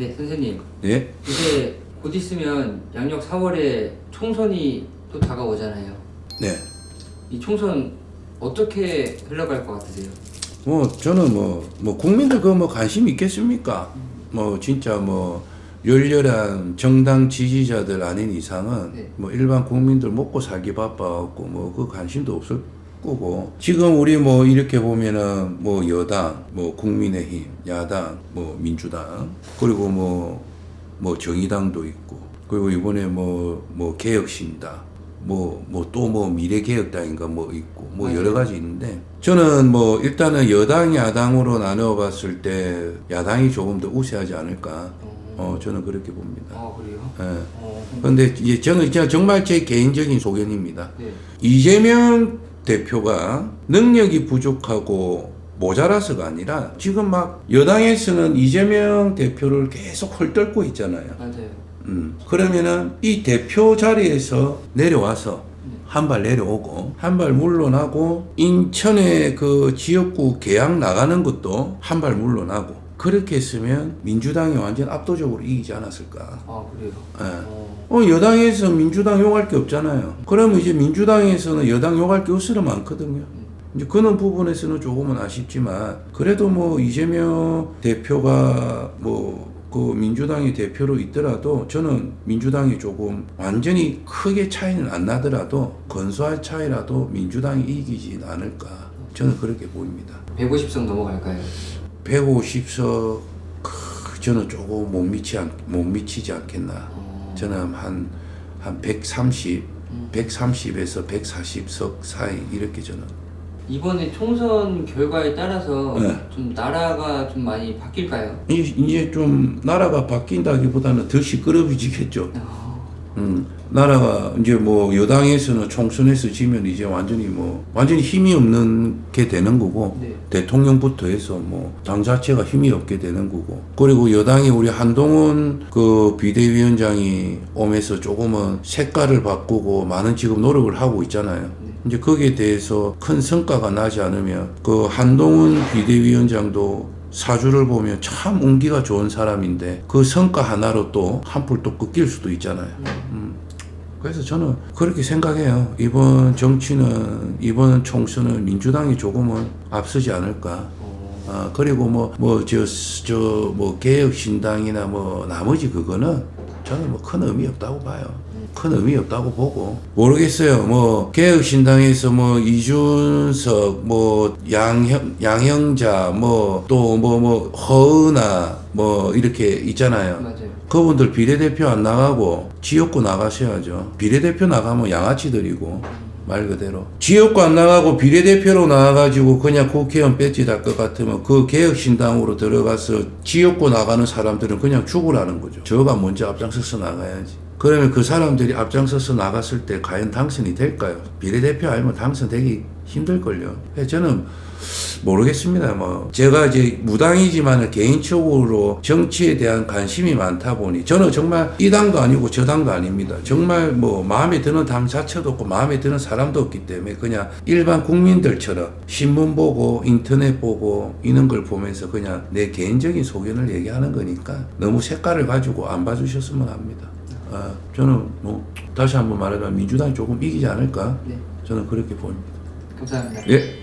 네, 선생님. 예? 이제 곧 있으면 양력 4월에 총선이 또 다가오잖아요. 네. 이 총선 어떻게 흘러갈 것 같으세요? 뭐 저는 뭐, 뭐 국민들 그뭐 관심 있겠습니까? 뭐 진짜 뭐 열렬한 정당 지지자들 아닌 이상은 네. 뭐 일반 국민들 먹고 살기 바빠갖고 뭐 그 관심도 없을 거고 지금 우리 뭐 이렇게 보면은 뭐 여당, 뭐 국민의힘, 야당, 뭐 민주당 그리고 뭐뭐 정의당도 있고 그리고 이번에 뭐뭐 개혁신당 뭐 뭐 또 뭐 미래개혁당인가 뭐 있고 뭐 맞아요. 여러 가지 있는데 저는 뭐 일단은 여당 야당으로 나누어 봤을 때 야당이 조금 더 우세하지 않을까 어 저는 그렇게 봅니다. 아, 그래요? 예. 어, 근데 이제 저는 그냥 정말 제 개인적인 소견입니다. 네. 이재명 대표가 능력이 부족하고 모자라서가 아니라 지금 막 여당에서는 이재명 대표를 계속 헐떨고 있잖아요. 맞아요. 음. 그러면은 이 대표 자리에서 내려와서 한 발 내려오고 한 발 물러나고 인천의 그 지역구 계약 나가는 것도 한 발 물러나고 그렇게 했으면 민주당이 완전 압도적으로 이기지 않았을까. 아, 그래요? 예. 어, 어, 여당에서 민주당 욕할 게 없잖아요. 그러면 이제 민주당에서는 여당 욕할 게 없으려 많거든요. 이제 그런 부분에서는 조금은 아쉽지만 그래도 뭐 이재명 대표가 뭐 그 민주당이 대표로 있더라도 저는 민주당이 조금 완전히 크게 차이는 안 나더라도 건소할 차이라도 민주당이 이기진 않을까 저는 그렇게 보입니다. 150석 넘어갈까요? 150석 저는 조금 못 미치 않, 못 미치지 않겠나. 어, 저는 한, 한 130, 130에서 140석 사이 이렇게 저는. 이번에 총선 결과에 따라서 네. 좀 나라가 좀 많이 바뀔까요? 이제, 이제 좀 나라가 바뀐다기보다는 더 시끄러워지겠죠. 어, 음, 나라가 이제 뭐 여당에서는 총선에서 지면 이제 완전히 뭐 완전히 힘이 없는 게 되는 거고 네. 대통령부터 해서 뭐 당 자체가 힘이 없게 되는 거고 그리고 여당이 우리 한동훈 그 비대위원장이 오면서 조금은 색깔을 바꾸고 많은 지금 노력을 하고 있잖아요. 네. 이제 거기에 대해서 큰 성과가 나지 않으면 그 한동훈 비대위원장도 사주를 보면 참 운기가 좋은 사람인데 그 성과 하나로 또 한풀 또 꺾일 수도 있잖아요. 음. 그래서 저는 그렇게 생각해요. 이번 정치는 이번 총선은 민주당이 조금은 앞서지 않을까. 어, 아, 그리고 뭐, 뭐, 저, 저, 뭐, 개혁신당이나 뭐, 나머지 그거는 저는 뭐 큰 의미 없다고 봐요. 큰 의미 없다고 보고. 모르겠어요. 뭐, 개혁신당에서 뭐, 이준석, 뭐, 양형, 양형자, 뭐, 또 뭐, 뭐, 허은아, 뭐, 이렇게 있잖아요. 맞아요. 그분들 비례대표 안 나가고 지역구 나가셔야죠. 비례대표 나가면 양아치들이고 말 그대로 지역구 안 나가고 비례대표로 나가가지고 그냥 국회의원 배지 달것 같으면 그 개혁신당으로 들어가서 지역구 나가는 사람들은 그냥 죽으라는 거죠. 저가 먼저 앞장서서 나가야지. 그러면 그 사람들이 앞장서서 나갔을 때 과연 당선이 될까요? 비례대표 아니면 당선되기 힘들걸요. 그래서 저는 모르겠습니다. 뭐 제가 이제 무당이지만 개인적으로 정치에 대한 관심이 많다 보니 저는 정말 이 당도 아니고 저 당도 아닙니다. 정말 뭐 마음에 드는 당 자체도 없고 마음에 드는 사람도 없기 때문에 그냥 일반 국민들처럼 신문 보고 인터넷 보고 이런 걸 보면서 그냥 내 개인적인 소견을 얘기하는 거니까 너무 색깔을 가지고 안 봐주셨으면 합니다. 아, 저는 뭐 다시 한번 말하면 민주당이 조금 이기지 않을까 네. 저는 그렇게 봅니다. 감사합니다. 예.